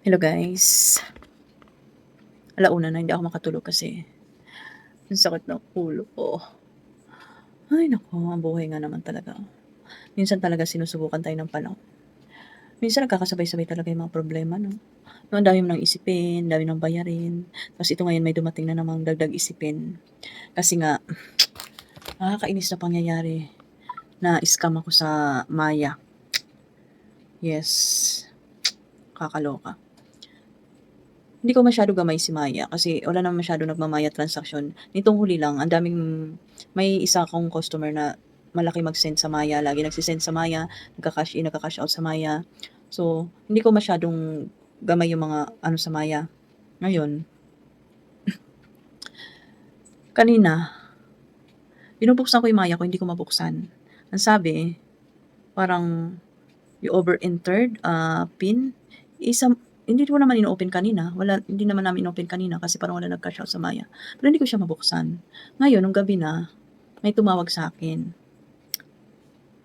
Hello guys. Alauna na hindi ako makatulog kasi ang sakit ng ulo ko. Ay naku, ang buhay nga naman talaga. Minsan talaga sinusubukan tayo ng panahon. Minsan nagkakasabay-sabay talaga yung mga problema, no? No, ang dami mo nang isipin, dami ng bayarin. Tapos ito ngayon may dumating na namang dagdag isipin. Kasi nga, nakakainis na pangyayari na scam ako sa Maya. Yes. Kakaloka. Hindi ko masyado gamay si Maya kasi wala naman masyado nagmamaya transaction. Nitong huli lang, ang daming, may isa akong customer na malaki mag-send sa Maya. Lagi nagsisend sa Maya, nagka-cash in, nagka-cash out sa Maya. So, hindi ko masyadong gamay yung mga ano sa Maya. Ngayon, kanina, binubuksan ko yung Maya ko, hindi ko mabuksan. Ang sabi, parang you over-entered uh, pin. Isa, hindi ko naman ino-open kanina. Wala, hindi naman namin ino-open kanina kasi parang wala nag-cash out sa Maya. Pero hindi ko siya mabuksan. Ngayon, nung gabi na, may tumawag sa akin.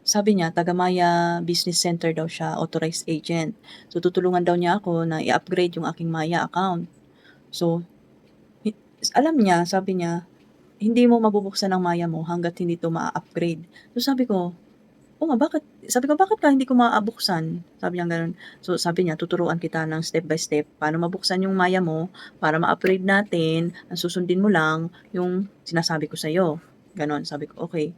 Sabi niya, taga Maya Business Center daw siya, authorized agent. So, tutulungan daw niya ako na i-upgrade yung aking Maya account. So, alam niya, sabi niya, hindi mo mabubuksan ang Maya mo hanggat hindi to ma-upgrade. So, sabi ko, Oo nga, bakit? Sabi ko, bakit ka hindi ko maabuksan? Sabi niya gano'n. So, sabi niya, tuturuan kita ng step by step paano mabuksan yung Maya mo para ma-upgrade natin. Ang susundin mo lang yung sinasabi ko sa'yo. Ganon. Sabi ko, okay.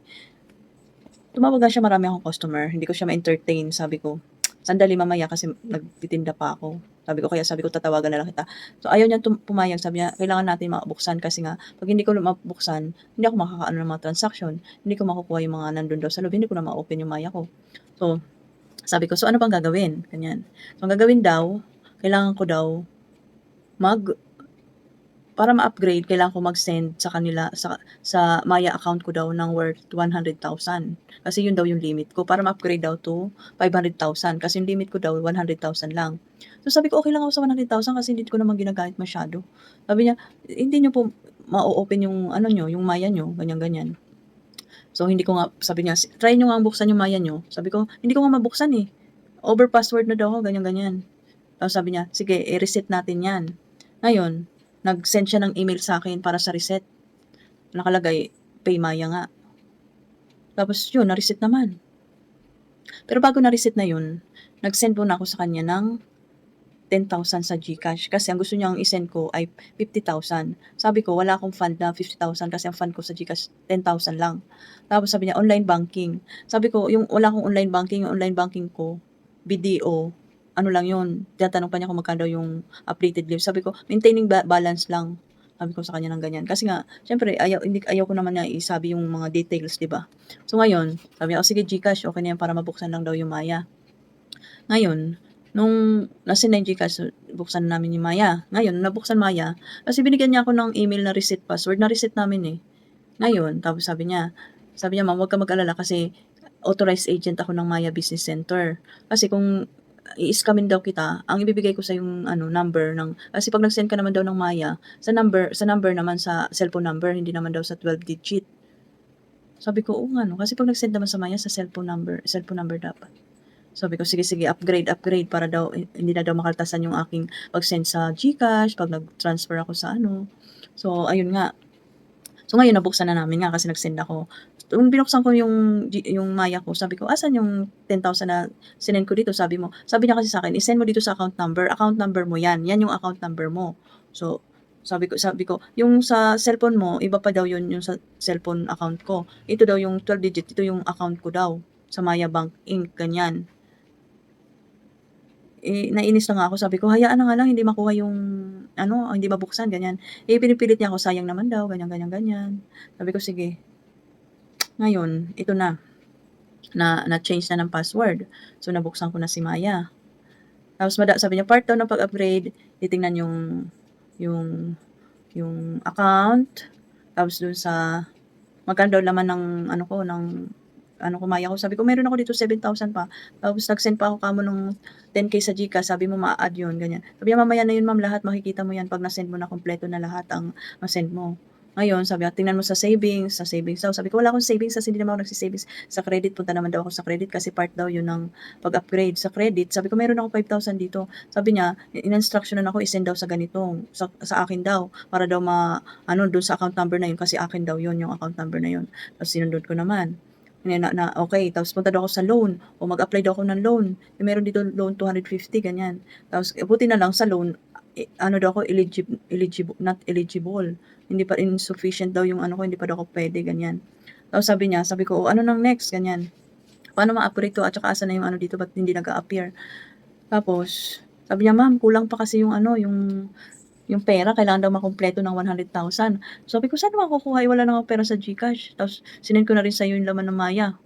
Tumawag nga siya, marami akong customer. Hindi ko siya ma-entertain. Sabi ko, sandali mamaya kasi nagtitinda pa ako. Sabi ko, kaya sabi ko, tatawagan na lang kita. So, ayaw niya pumayag. Sabi niya, kailangan natin mabuksan kasi nga, pag hindi ko mabuksan, hindi ako makakaano ng mga transaction. Hindi ko makukuha yung mga nandun daw sa loob. Hindi ko na ma-open yung Maya ko. So, sabi ko, so ano pang gagawin? Ganyan. So, ang gagawin daw, kailangan ko daw mag para ma-upgrade, kailangan ko mag-send sa kanila, sa, sa Maya account ko daw ng worth 100,000. Kasi yun daw yung limit ko. Para ma-upgrade daw to 500,000. Kasi yung limit ko daw 100,000 lang. So sabi ko, okay lang ako sa 100,000 kasi hindi ko naman ginagamit masyado. Sabi niya, hindi niyo po ma-open yung ano nyo, yung Maya nyo, ganyan-ganyan. So hindi ko nga, sabi niya, try nyo nga buksan yung Maya nyo. Sabi ko, hindi ko nga mabuksan eh. Over password na daw ako, ganyan-ganyan. Tapos sabi niya, sige, i-reset natin yan. Ngayon, nag-send siya ng email sa akin para sa reset. Nakalagay, pay Maya nga. Tapos yun, na-reset naman. Pero bago na-reset na yun, nag-send muna ako sa kanya ng 10,000 sa GCash kasi ang gusto niyang i-send ko ay 50,000. Sabi ko, wala akong fund na 50,000 kasi ang fund ko sa GCash 10,000 lang. Tapos sabi niya, online banking. Sabi ko, yung wala akong online banking, yung online banking ko, BDO, ano lang yun. Tinatanong pa niya kung magkano yung updated leave. Sabi ko, maintaining ba- balance lang. Sabi ko sa kanya ng ganyan. Kasi nga, syempre, ayaw, hindi, ayaw ko naman na isabi yung mga details, di ba? So ngayon, sabi niya, oh sige Gcash, okay na yan para mabuksan lang daw yung Maya. Ngayon, nung nasa na yung Gcash, buksan na namin yung Maya. Ngayon, nabuksan Maya, kasi binigyan niya ako ng email na reset password, na reset namin eh. Ngayon, tapos sabi niya, sabi niya, ma'am, huwag ka mag-alala kasi authorized agent ako ng Maya Business Center. Kasi kung i-scamin daw kita, ang ibibigay ko sa yung ano number ng kasi pag nag-send ka naman daw ng Maya, sa number sa number naman sa cellphone number, hindi naman daw sa 12 digit. Sabi ko, oo nga kasi pag nag-send naman sa Maya sa cellphone number, cellphone number dapat. Sabi ko, sige, sige, upgrade, upgrade para daw, hindi na daw makaltasan yung aking pag-send sa Gcash, pag nag-transfer ako sa ano. So, ayun nga. So, ngayon, nabuksan na namin nga kasi nag-send ako. Nung binuksan ko yung, yung Maya ko, sabi ko, asan yung 10,000 na sinend ko dito? Sabi mo, sabi niya kasi sa akin, isend mo dito sa account number. Account number mo yan. Yan yung account number mo. So, sabi ko, sabi ko, yung sa cellphone mo, iba pa daw yun yung sa cellphone account ko. Ito daw yung 12 digit, ito yung account ko daw. Sa Maya Bank Inc. Ganyan. Eh, nainis na nga ako. Sabi ko, hayaan na nga lang, hindi makuha yung, ano, hindi mabuksan, ganyan. Eh, pinipilit niya ako, sayang naman daw, ganyan, ganyan, ganyan. Sabi ko, sige. Ngayon, ito na. Na, na-change na ng password. So, nabuksan ko na si Maya. Tapos, mada, sabi niya, part daw ng pag-upgrade, titingnan yung, yung, yung account. Tapos, dun sa, magkano daw laman ng, ano ko, ng, ano ko, Maya ko. Sabi ko, meron ako dito 7,000 pa. Tapos, nag-send pa ako kamo nung 10k sa Gcash. Sabi mo, ma-add yun, ganyan. Sabi niya, mamaya na yun, ma'am, lahat makikita mo yan pag na-send mo na kompleto na lahat ang ma-send mo. Ngayon sabi niya, "Tingnan mo sa savings, sa savings daw." Sabi ko, "Wala akong savings kasi hindi naman ako nagse-savings sa credit." Punta naman daw ako sa credit kasi part daw 'yun ng pag-upgrade sa credit. Sabi ko, "Meron ako 5,000 dito." Sabi niya, in-instructionan ako i-send daw sa ganito, sa sa akin daw para daw ma-ano dun sa account number na 'yun kasi akin daw 'yun, yung account number na 'yun. Tapos sinunod ko naman. Na, na, okay, tapos punta daw ako sa loan o mag-apply daw ako ng loan. Eh, meron dito loan 250 ganyan. Tapos eh, buti na lang sa loan eh, ano daw ako eligible, eligible not eligible. Hindi pa insufficient daw yung ano ko, hindi pa daw ako pwede ganyan. Tapos sabi niya, sabi ko, "O ano nang next?" ganyan. Paano ma-upgrade to at saka asan na yung ano dito ba't hindi nag-a-appear? Tapos sabi niya, "Ma'am, kulang pa kasi yung ano, yung yung pera kailangan daw makumpleto ng 100,000." Sabi ko, "Saan naman kukuha, wala na akong pera sa GCash." Tapos sinend ko na rin sa'yo yung laman ng Maya.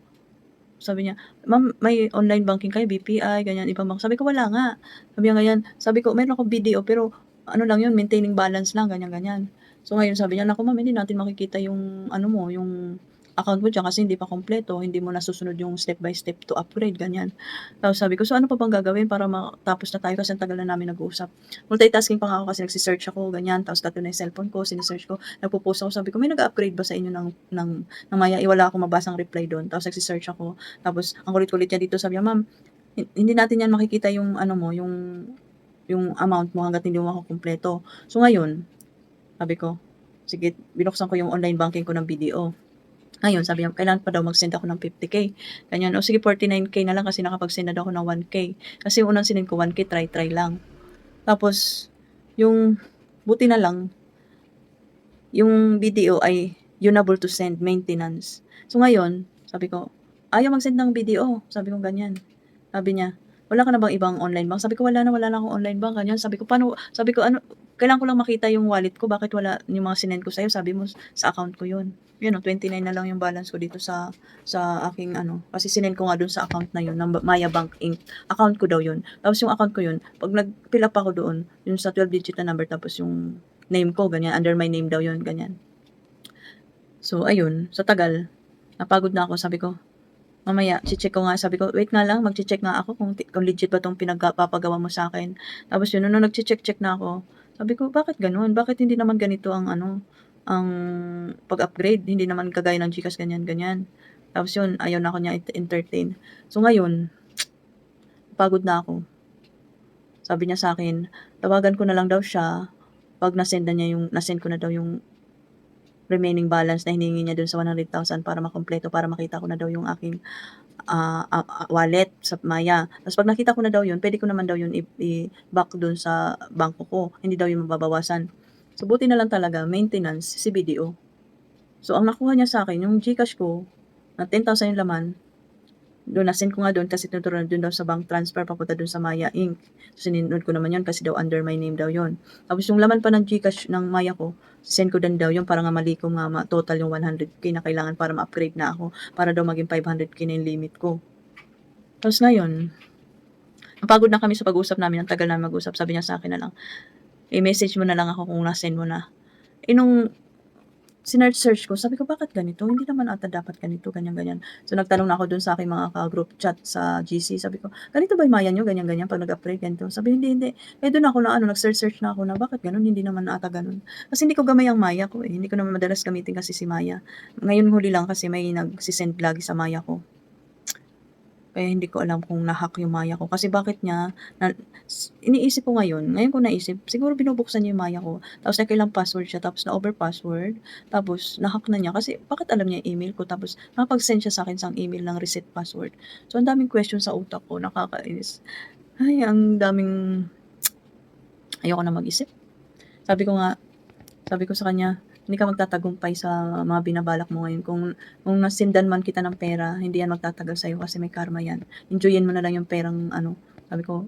Sabi niya, "Ma'am, may online banking kayo, BPI, ganyan, ibang bank." Sabi ko, "Wala nga." Sabi niya ganyan. Sabi ko, "Meron akong BDO pero ano lang yun, maintaining balance lang, ganyan, ganyan." So ngayon sabi niya, "Naku ma'am, hindi natin makikita yung ano mo, yung account mo diyan kasi hindi pa kumpleto, hindi mo nasusunod yung step by step to upgrade." Ganyan. Tapos sabi ko, "So ano pa bang gagawin para matapos na tayo kasi ang tagal na namin nag-uusap." Multitasking pa nga ako kasi nagse-search ako, ganyan. Tapos dati na yung cellphone ko, sine-search ko, nagpo-post ako. Sabi ko, "May nag-a-upgrade ba sa inyo ng ng ng Maya?" Eh, wala akong mabasang reply doon. Tapos nagse-search ako. Tapos ang kulit-kulit niya dito, sabi niya, "Ma'am, hin hindi natin yan makikita yung ano mo, yung yung amount mo hangga't hindi mo makukumpleto." So ngayon, sabi ko, sige, binuksan ko yung online banking ko ng BDO. Ngayon sabi niya, kailangan pa daw mag-send ako ng 50K. Ganyan, "O sige 49K na lang kasi nakapag-send na daw ako ng 1K." Kasi unang sinend ko 1K, try-try lang. Tapos yung buti na lang yung BDO ay unable to send, maintenance. So ngayon, sabi ko, "Ayaw mag-send ng BDO." Sabi ko ganyan. Sabi niya, "Wala ka na bang ibang online bank?" Sabi ko, "Wala na, wala na akong online bank." Ganyan. Sabi ko, "Paano?" Sabi ko, "Ano, kailangan ko lang makita yung wallet ko, bakit wala yung mga sinend ko sa'yo?" Sabi mo, "Sa account ko yun." Yun oh, 29 na lang yung balance ko dito sa sa aking ano, kasi sinend ko nga dun sa account na yun ng Maya Bank Inc. Account ko daw yun. Tapos yung account ko yun, 'pag nag-fill up ako doon, yung sa 12 digit na number tapos yung name ko ganyan, under my name daw yun, ganyan. So ayun, sa tagal, napagod na ako. Sabi ko, mamaya che-check ko nga. Sabi ko, "Wait nga lang, magche-check nga ako kung kung legit ba 'tong pinagpapagawa mo sa'kin." Tapos yun, nung nagche-check-check na ako, sabi ko, "Bakit gano'n? Bakit hindi naman ganito ang ano, ang pag-upgrade? Hindi naman kagaya ng GCash ganyan, ganyan." Tapos yun, ayaw na ako niya entertain. So ngayon, pagod na ako. Sabi niya sa'kin, tawagan ko na lang daw siya 'pag na-send na niya yung na-send ko na daw yung remaining balance na hinihingi niya dun sa 100,000 para makumpleto, para makita ko na daw yung aking, ah, wallet sa Maya. Tapos 'pag nakita ko na daw yun, puwede ko naman daw yun i-back dun sa bangko ko, hindi daw yun mababawasan. So buti na lang talaga maintenance si BDO. So ang nakuha niya sa'kin yung GCash ko na 10,000 yung laman, dun na-send ko nga dun kasi tinuturuan dun daw sa bank transfer papunta dun sa Maya Inc. So sinunod ko naman yun kasi daw under my name daw yun. Tapos yung laman pa ng GCash ng Maya ko, send ko din daw yun para nga malikom nga ma-total yung 100K na kailangan para ma-upgrade na ako, para daw maging 500K na yung limit ko. Tapos ngayon, napagod na kami sa pag-usap namin, ang tagal namin mag-usap. Sabi niya sa'kin na lang, "I-message mo na lang ako kung na-send mo na." Eh, nung sinearch-search ko, sabi ko, "Bakit ganito? Hindi naman ata dapat ganito, ganyan, ganyan." So nagtanong na ako dun sa aking mga ka-group chat sa GC. Sabi ko, "Ganito ba yung Maya niyo, ganyan, ganyan 'pag nag-upgrade ganito?" Sabi, "Hindi, hindi." Eh, dun ako na ano, nag-search-search na ako na, "Bakit gano'n? Hindi naman ata gano'n." Kasi hindi ko gamay ang Maya ko, eh. Hindi ko naman madalas gamitin kasi si Maya. Ngayon huli lang kasi may nagse-send lagi sa Maya ko. Kaya hindi ko alam kung na-hack yung Maya ko. Kasi bakit niya na iniisip ko ngayon, ngayon ko naisip, siguro binubuksan niya yung Maya ko. Tapos nakailang password siya, tapos na-over password, tapos na-hack na niya. Kasi bakit alam niya yung email ko? Tapos nakapag-send siya sa akin sang email ng reset password. So ang daming question sa utak ko, nakakainis. Ay, ang daming ayoko na mag-isip. Sabi ko nga, sabi ko sa kanya, "Hindi ka magtatagumpay sa mga binabalak mo ngayon. Kung kung nasendan man kita ng pera, hindi yan magtatagal sa'yo kasi may karma yan. Enjoyin mo na lang yung perang ano." Sabi ko,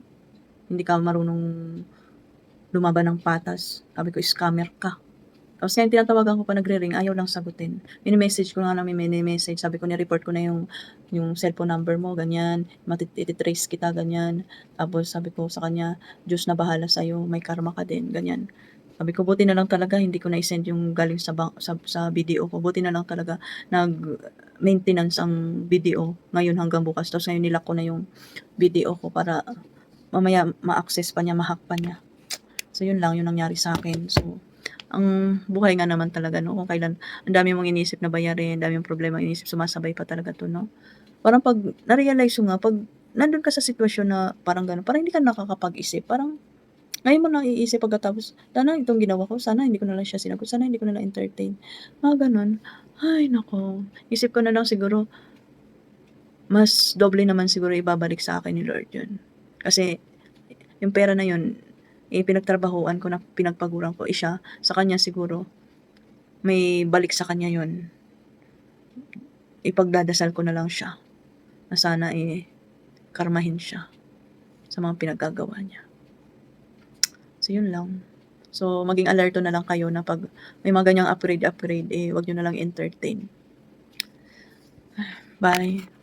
"Hindi ka marunong lumaban ng patas." Sabi ko, "Scammer ka." Tapos ngayon tinatawagan ko pa nagre-ring, ayaw lang sagutin. Mini-message ko nga na mini-message, sabi ko, "Ni-report ko na yung yung cellphone number mo, ganyan, mati iti-trace kita, ganyan." Tapos sabi ko sa kanya, "Diyos na bahala sa'yo, may karma ka din." Ganyan. Sabi ko, "Buti na lang talaga hindi ko na-i-send yung galing sa bank sa sa BDO ko. Buti na lang talaga nag-maintenance ang BDO ngayon hanggang bukas." Tapos ngayon ni-lock ko na yung BDO ko para mamaya ma-access pa niya, ma-hack pa niya. So yun lang yung nangyari sa'kin. So, ang buhay nga naman talaga 'no, kung kailan ang dami mong iniisip na bayarin, ang dami mong problemang iniisip, sumasabay pa talaga 'to 'no. Parang 'pag na-realize mo nga 'pag nandun ka sa sitwasyon na parang gano'n, parang hindi ka nakakapag-isip, parang ngayon mo lang iisip pagkatapos, sana itong ginawa ko, sana hindi ko na lang siya sinagot, sana hindi ko na lang entertain, mga gano'n. Ay naku, isip ko na lang siguro mas doble naman siguro ibabalik sa akin ni Lord yun. Kasi yung pera na yun, eh, pinagtrabahuan ko na pinagpaguran ko, siya sa kanya siguro may balik sa kanya yun. Ipagdadasal ko na lang siya na sana, eh, karmahin siya sa mga pinaggagawa niya. So, yun lang. So, maging alerto na lang kayo na 'pag may mga ganyang upgrade-upgrade, eh, wag niyo na lang entertain. Bye.